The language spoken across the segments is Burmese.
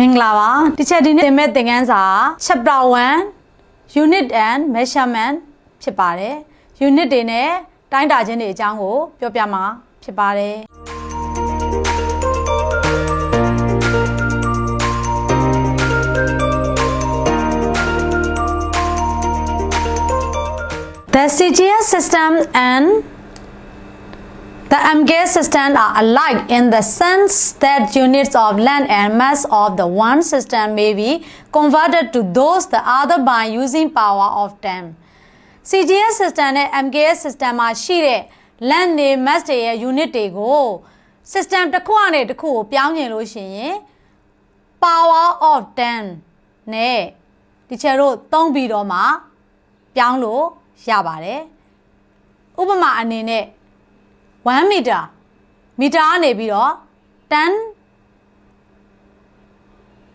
မင်္ဂလာပါဒီချက်ဒီနေ့သင်မဲ့သင်ခန်းစာ chapter 1 unit and measurement ဖြစ်ပါတယ် unit တွေနဲ့တိုင်းတာခြင်းတွေအကြောင်းကိုပြောပြမှာဖြစ်ပါတယ် The CGS system and the MKS system are alike in the sense that units of land and mass of the one system may be converted to those the other by using power of 10. CGS system နဲ့ MKS system မှာရှိတဲ့ land တွေ mass တွေရဲ့ unit တွေကို system တစ်ခုကနေတစ်ခုကိုပြောင်းကျင်လို့ရှိရင် power of 10နဲ့ဒီချက်တို့သုံးပြီးတော့မှပြောင်းလို့ရပါတယ်ဥပမာအနေနဲ့ 1မီတာမီတာကနေပြီးတော့10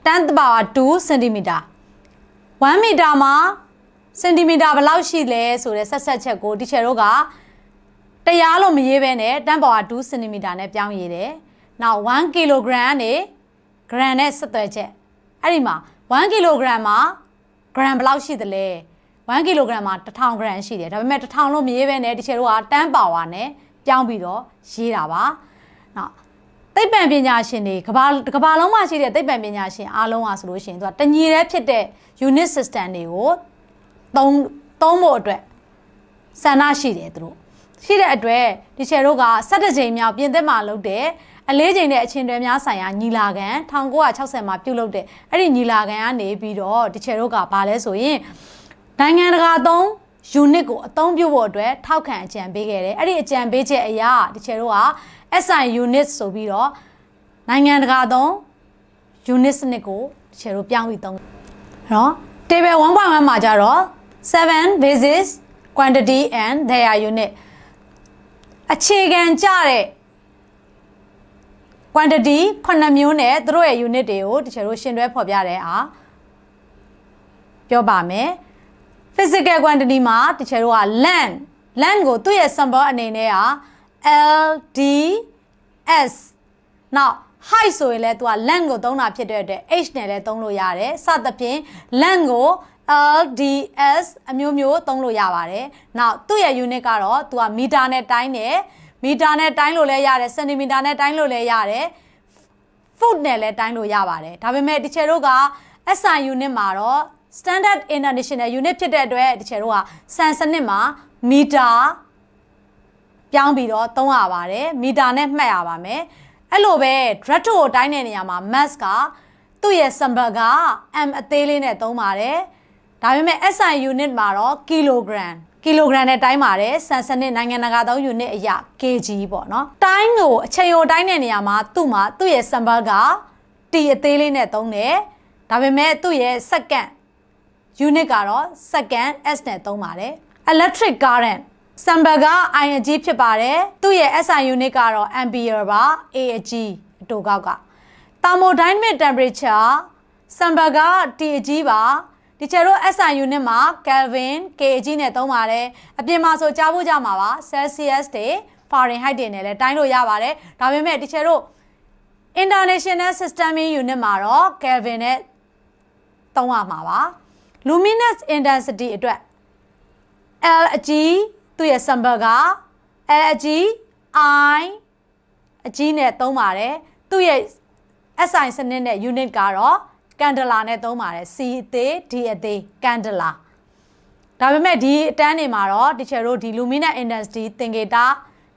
10 the power 2 cm 1မီတာမှာစင်တီမီတာဘယ်လောက်ရှိလဲဆိုတဲ့ဆက်ဆက်ချက်ကိုဒီချယ်တို့ကတရားလို့မရေးဘဲနဲ့10 power 2 cm နဲ့ပြောင်းရေးတယ်။နောက်1 kg ကနေ gram နဲ့ဆက်သွယ်ချက်အဲ့ဒီမှာ1 kg မှာ gram ဘယ်လောက်ရှိသလဲ1 kg မှာ1000 gram ရှိတယ်ဒါပေမဲ့1000လို့မရေးဘဲနဲ့ဒီချယ်တို့က10 power နဲ့ ပြောင်းပြီးတော့ရေးတာပါ။နောက်သိပ္ပံပညာရှင်တွေကဘာကဘာလုံးမှာရှိတဲ့သိပ္ပံပညာရှင်အားလုံးอ่ะဆိုလို့ရှိရင်သူကတညီတဲ့ဖြစ်တဲ့ unit system တွေကိုသုံးသုံးဖို့အတွက်ဆန္ဒရှိတယ်သူတို့ရှိတဲ့အတွက်ဒီချယ်တို့က17ကြိမ်မြောက်ပြင်သစ်မှာလုပ်တဲ့အလေးချိန်နဲ့အချင်းတွဲများဆိုင်ရာညီလာခံ1960မှာပြုလုပ်တဲ့အဲ့ဒီညီလာခံကနေပြီးတော့ဒီချယ်တို့ကဘာလဲဆိုရင်နိုင်ငံတကာသုံး unit ကိုအသုံးပြုဖို့အတွက်ထောက်ခံအကြံပေးခဲ့တယ်အဲ့ဒီအကြံပေးချက်အရာဒီချယ်တို့က SI unit ဆိုပြီးတော့နိုင်ငံတကာသုံး unit စနစ်ကိုဒီချယ်တို့ပြောင်းပြီးသုံးနော် table 1.1မှာကြတော့7 basis quantity and their unit အခြေခံကြတဲ့ quantity 9မျိုးနဲ့သူတို့ရဲ့ unit တွေကိုတချို့တို့ရှင်းတွဲဖော်ပြတဲ့အားပြောပါမယ် physical quantity မှာတချို့တို့က land land ကိုသူ့ရဲ့ symbol အနေနဲ့က L D S နောက် height ဆိုရင်လည်းသူက land ကိုသုံးတာဖြစ်တဲ့အတွက် h နဲ့လည်းသုံးလို့ရတယ်စသဖြင့် land ကို LDS အမျိုးမျိုးသုံးလို့ရပါတယ်။နောက်သူ့ရဲ့ unit ကတော့သူကမီတာနဲ့တိုင်းတယ်မီတာနဲ့တိုင်းလို့လည်းရတယ်စင်တီမီတာနဲ့တိုင်းလို့လည်းရတယ် foot နဲ့လည်းတိုင်းလို့ရပါတယ်။ဒါပေမဲ့ဒီချေတို့က SI unit မှာတော့ standard international unit ဖြစ်တဲ့အတွက်ဒီချေတို့ကစံစနစ်မှာမီတာပြောင်းပြီးတော့သုံးရပါတယ်မီတာနဲ့မှတ်ရပါမယ်။အဲ့လိုပဲ drug ကိုတိုင်းတဲ့နေရာမှာ mass ကသူ့ရဲ့ symbol က m အသေးလေးနဲ့သုံးပါတယ်။ဒါပေမဲ့ SI unit မှာတော့ kilogram kilogram နဲ့တိုင်းပါတယ်စံစနစ်နိုင်ငံတကာသုံး unit အရာ kg ပေါ့နော်တိုင်းကိုအချိန်ကိုတိုင်းတဲ့နေရာမှာသူ့မှာသူ့ရဲ့ symbol က t အသေးလေးနဲ့သုံးတယ်ဒါပေမဲ့သူ့ရဲ့ second unit ကတော့ second s နဲ့သုံးပါတယ် electric current symbol က I အကြီးဖြစ်ပါတယ်သူ့ရဲ့ SI unit ကတော့ ampere ပါ A အကြီးအတူကောက်က thermodynamic temperature symbol က T အကြီးပါဒီချေတို့ SI unit မှာ Kelvin kg နဲ့သုံးပါတယ်အပြင်မှာဆိုကြားဖို့ကြမှာပါ Celsius တွေ Fahrenheit တွေနဲ့လည်းတိုင်းလို့ရပါတယ်ဒါပေမဲ့ဒီချေတို့ International Systemic Unit မှာတော့ Kelvin နဲ့သုံးရမှာပါ Luminous Intensity အတွက် L အကြီးသူ့ရဲ့ symbol က L အကြီး I အကြီးနဲ့သုံးပါတယ်သူ့ရဲ့ SI စနစ်နဲ့ unit ကတော့ကန်ဒလာနဲ့သုံးပါတယ် C အသေး D အသေးကန်ဒလာဒါပေမဲ့ဒီအတန်းတွေမှာတော့တချို့တို့ဒီ luminous intensity သင်္ကေတ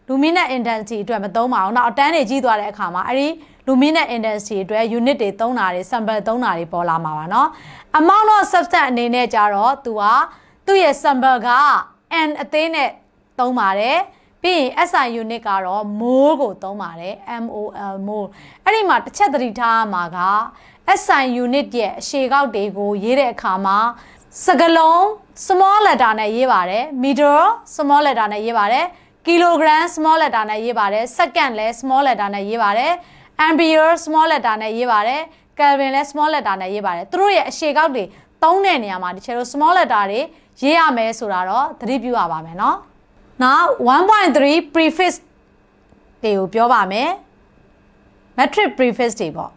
luminous intensity အတွက်မသုံးပါဘူး။နောက်အတန်းတွေကြီးသွားတဲ့အခါမှာအဲ့ဒီ luminous intensity အတွက် unit တွေသုံးတာတွေ sample သုံးတာတွေပေါ်လာမှာပါเนาะ amount of substance အနေနဲ့ကြတော့သူကသူ့ရဲ့ sample က n အသေးနဲ့သုံးပါတယ်ပြီးရင် SI unit ကတော့ mole ကိုသုံးပါတယ် MOL mole အဲ့ဒီမှာတစ်ချက်သတိထားမှာက SI unit ရဲ့အရှေကောက်တွေကိုရေးတဲ့အခါမှာစကလုံး small letter နဲ့ရေးပါတယ် meter small letter နဲ့ရေးပါတယ် kilogram small letter နဲ့ရေးပါတယ် second လည်း small letter နဲ့ရေးပါတယ် ampere small letter နဲ့ရေးပါတယ် kelvin လည်း small letter နဲ့ရေးပါတယ်သူတို့ရဲ့အရှေကောက်တွေသုံးတဲ့နေရာမှာဒီချေတို့ small letter တွေရေးရမယ်ဆိုတာတော့သတိပြုရပါမယ်เนาะနောက်1.3 prefix တွေကိုပြောပါမယ် metric prefix တွေပေါ့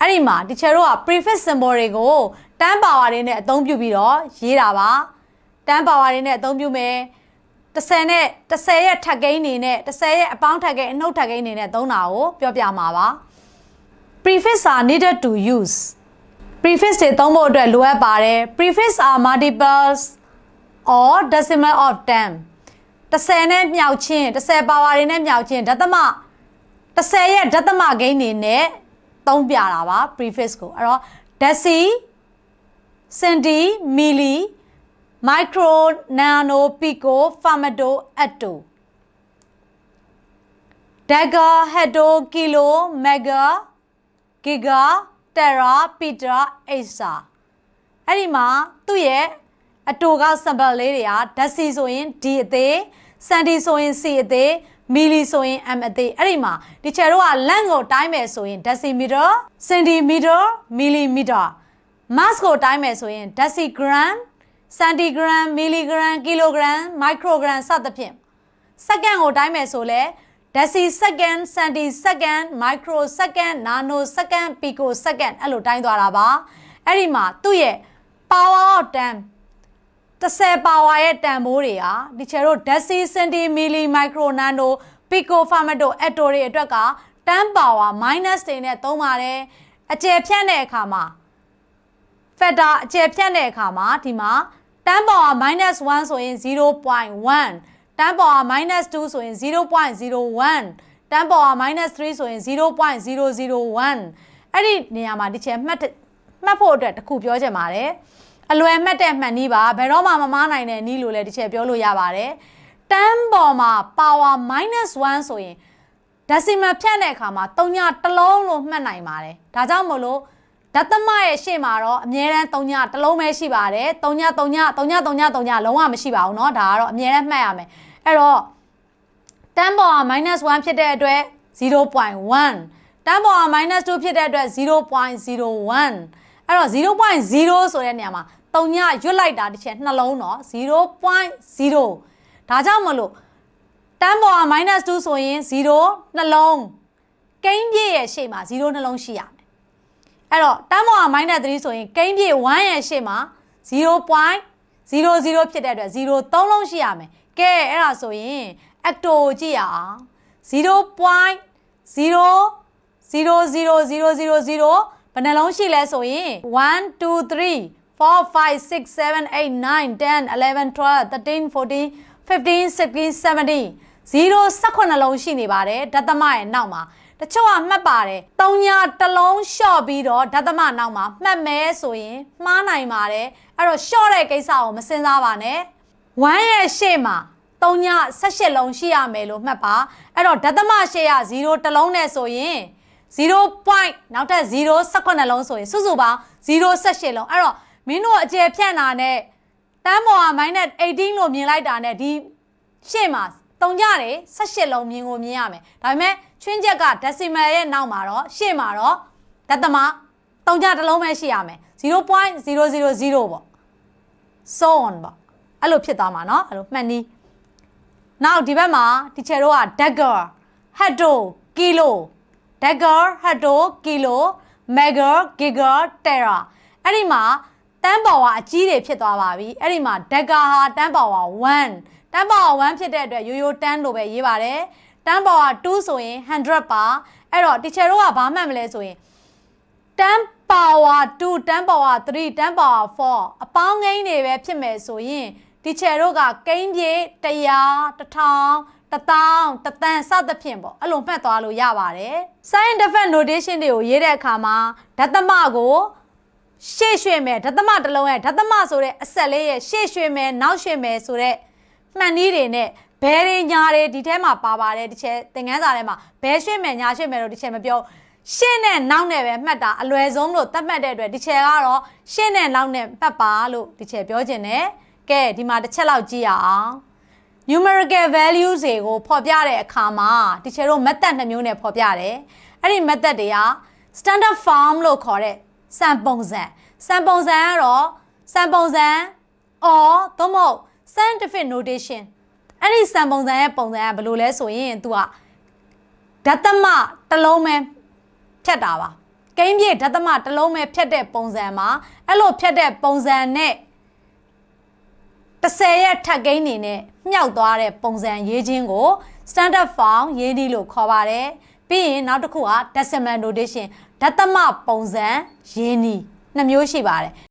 အဲ့ဒီမှာ teacher တို့က prefix symbol တွေကိုတန်း power တွေနဲ့အသုံးပြုပြီးတော့ရေးတာပါတန်း power တွေနဲ့အသုံးပြုမယ် 30နဲ့30ရဲ့ထပ်ကိန်းနေနဲ့30ရဲ့အပေါင်းထပ်ကိန်းအနှုတ်ထပ်ကိန်းနေနဲ့သုံးတာကိုပြောပြမှာပါ prefix are needed to use prefix တွေသုံးဖို့အတွက်လိုအပ်ပါတယ် prefix are multiples or decimal of 10 30နဲ့မြောက်ချင်း30 power တွေနဲ့မြောက်ချင်းဒသမ30ရဲ့ဒသမဂိမ်းနေနဲ့သုံးပြတာပါ prefix ကိုအဲ့တော့ deci centi milli micro nano pico farmado atto dagger hedo kilo mega giga tera peta exa အဲ့ဒီမှာသူ့ရဲ့အတူက sample လေးတွေကဓာတ်စီဆိုရင် D အသေးစန်တီဆိုရင် C အသေးမီလီဆိုရင် M အသေးအဲ့ဒီမှာဒီချယ်တို့ကလန့်ကိုတိုင်းမယ်ဆိုရင် decimeter centimeter millimeter mass ကိုတိုင်းမယ်ဆိုရင် decigram centigram milligram kilogram microgram စသဖြင့်စက္ကန့်ကိုတိုင်းမယ်ဆိုလဲ deci second centi second micro second nano second pico second အဲ့လိုတိုင်းသွားတာပါအဲ့ဒီမှာသူ့ရဲ့ power of 10 30 power ရဲ့တန်ဖိုးတွေဟာဒီချေတို့ deci centi milli micro nano pico farmato atto တွေအတွက်က10 power minus တွေနဲ့သုံးပါတယ်အကျယ်ဖြန့်တဲ့အခါမှာ factor အကျယ်ဖြန့်တဲ့အခါမှာဒီမှာ10 power minus 1ဆိုရင်0.1 10 power minus 2ဆိုရင်0.01 10 power minus 3ဆိုရင်0.001အဲ့ဒီနေရာမှာဒီချေမှတ်မှတ်ဖို့အတွက်တခုပြောချင်ပါတယ်အလွယ်မှတ်တဲ့မှတ်နည်းပါဘယ်တော့မှမမားနိုင်တဲ့နည်းလို့လည်းဒီချက်ပြောလို့ရပါတယ်10ပေါ်မှာ power minus 1ဆိုရင် decimal ဖြတ်တဲ့အခါမှာ3ညတစ်လုံးလို့မှတ်နိုင်ပါတယ်ဒါကြောင့်မို့လို့ ဒသမရဲ့ရှေ့မှာတော့အမြဲတမ်း3ညတစ်လုံးပဲရှိပါတယ်3ည3ည3ည3ည3ညလုံးဝမရှိပါဘူးเนาะဒါကတော့အမြဲတမ်းမှတ်ရမယ်အဲ့တော့10ပေါ်မှာ -1 ဖြစ်တဲ့အတွက်0.1 10ပေါ်မှာ -2 ဖြစ်တဲ့အတွက်0.01အဲ့တော့0.0ဆိုတဲ့နေရာမှာတုံညရွတ်လိုက်တာတစ်ချက်နှလုံးတော့0.0ဒါကြောင့်မလို့တန်းပေါ်က -2 ဆိုရင်0နှလုံးကိန်းပြည့်ရဲ့ရှေ့မှာ0နှလုံးရှိရမယ် ယ် အဲ့တော့တန်းပေါ်က -3 ဆိုရင်ကိန်းပြည့်1ရဲ့ရှေ့မှာ0.00ဖြစ်တဲ့အတွက်0 3လုံးရှိရမယ်ကဲအဲ့ဒါဆိုရင် acto ကြည့်ရအောင်0.00000ဘယ်နှလုံးရှိလဲဆိုရင်1 2 3 4 5 6 7 8 9 10 11 12 13 14 15 16 17 0 18လုံးရှိနေပါတယ်ဓသမရဲ့နောက်မှာ တချို့ကမှတ်ပါတယ်၃ညတစ်လုံးလျှော့ပြီးတော့ဓသမနောက်မှာမှတ်မဲဆိုရင်မှားနိုင်ပါတယ်အဲ့တော့လျှော့တဲ့ကိစ္စကိုမစင်စားပါနဲ့1ရဲ့ရှေ့မှာ3ည18လုံးရှိရမယ်လို့မှတ်ပါအဲ့တော့ဓသမရှေ့ရ0တစ်လုံးနဲ့ဆိုရင်0 point နောက်ထပ်0 18လုံးဆိုရင်စုစုပေါင်း0 18လုံးအဲ့တော့မင်းတို့အကျယ်ဖြန့်တာနဲ့တန်းပေါ်က minus 18 လို့မြင်လိုက်တာနဲ့ဒီရှေ့မှာတုံကြတယ်18လုံးမြင်ကိုမြင်ရမယ်ဒါပေမဲ့ ချွင်းချက်က decimal ရဲ့နောက်မှာတော့ရှေ့မှာတော့ဒသမတုံကြတစ်လုံးပဲရှိရမယ်0.000ပေါ့ so on ပေါ့အဲ့လိုဖြစ်သွားမှာเนาะအဲ့လိုမှတ်နီးနောက်ဒီဘက်မှာတီချယ်တို့က dagger hado kilo dagger hado kilo mega giga tera အဲ့ဒီမှာတန်းပေါ်ကအကြီးတွေဖြစ်သွားပါပြီအဲ့ဒီမှာ dagger ဟာတန်းပေါ်က1တန်းပေါ်က1ဖြစ်တဲ့အတွက်ရိုးရိုးတန်းလို့ပဲရေးပါတယ် တန်းပေါ်က2ဆိုရင်100ပါအဲ့တော့ teacher တို့ကဘာမှတ်မလဲဆိုရင်10 power 2 10 power 3 10 power 4အပေါင်းကိန်းတွေပဲဖြစ်မယ်ဆိုရင် teacher တို့ကကိန်းပြေ100 1000တထောင်တသန်းစသဖြင့်ပေါ့အဲ့လိုမှတ်သွားလို့ရပါတယ် scientific notation တွေကိုရေးတဲ့အခါမှာဓသမကိုရှေ့ရွှေ့မယ်ဓသမတစ်လုံးရဲ့ဓသမဆိုတဲ့အဆက်လေးရဲ့ရှေ့ရွှေ့မယ်နောက်ရွှေ့မယ်ဆိုတဲ့မှန်နည်းတွေနဲ့ ဘဲတွေညာတွေဒီထဲမှာပါပါတယ်ဒီချက်သင်ခန်းစာထဲမှာဘဲရွှေ့မယ်ညာရွှေ့မယ်လို့ဒီချက်မပြောရှေ့နဲ့နောက်နဲ့ပဲမှတ်တာအလွယ်ဆုံးလို့သတ်မှတ်တဲ့အတွက်ဒီချက်ကတော့ရှေ့နဲ့နောက်နဲ့မှတ်ပါလို့ဒီချက်ပြောခြင်းနဲ့ကဲဒီမှာတစ်ချက်လောက်ကြည့်ရအောင် numerical values တွေကိုဖော်ပြတဲ့အခါမှာဒီချက်တို့ method နှစ်မျိုးနဲ့ဖော်ပြတယ်အဲ့ဒီ method တွေက standard form လို့ခေါ်တဲ့စံပုံစံစံပုံစံကတော့စံပုံစံ or သို့မဟုတ် scientific notation အဲ့ဒီစံပုံစံရဲ့ပုံစံကဘယ်လိုလဲဆိုရင် तू ကဓသမတစ်လုံးပဲဖြတ်တာပါကိန်းပြေဓာတမတစ်လုံးပဲဖြတ်တဲ့ပုံစံမှာအဲ့လိုဖြတ်တဲ့ပုံစံနဲ့30ရက်ထပ်ကိန်းနေနဲ့မြောက်သွားတဲ့ပုံစံရေးခြင်းကို standard form ရေးနည်းလို့ခေါ်ပါတယ်ပြီးရင်နောက်တစ်ခုက decimal notation ဓာတမပုံစံရေးနည်းနှစ်မျိုးရှိပါတယ်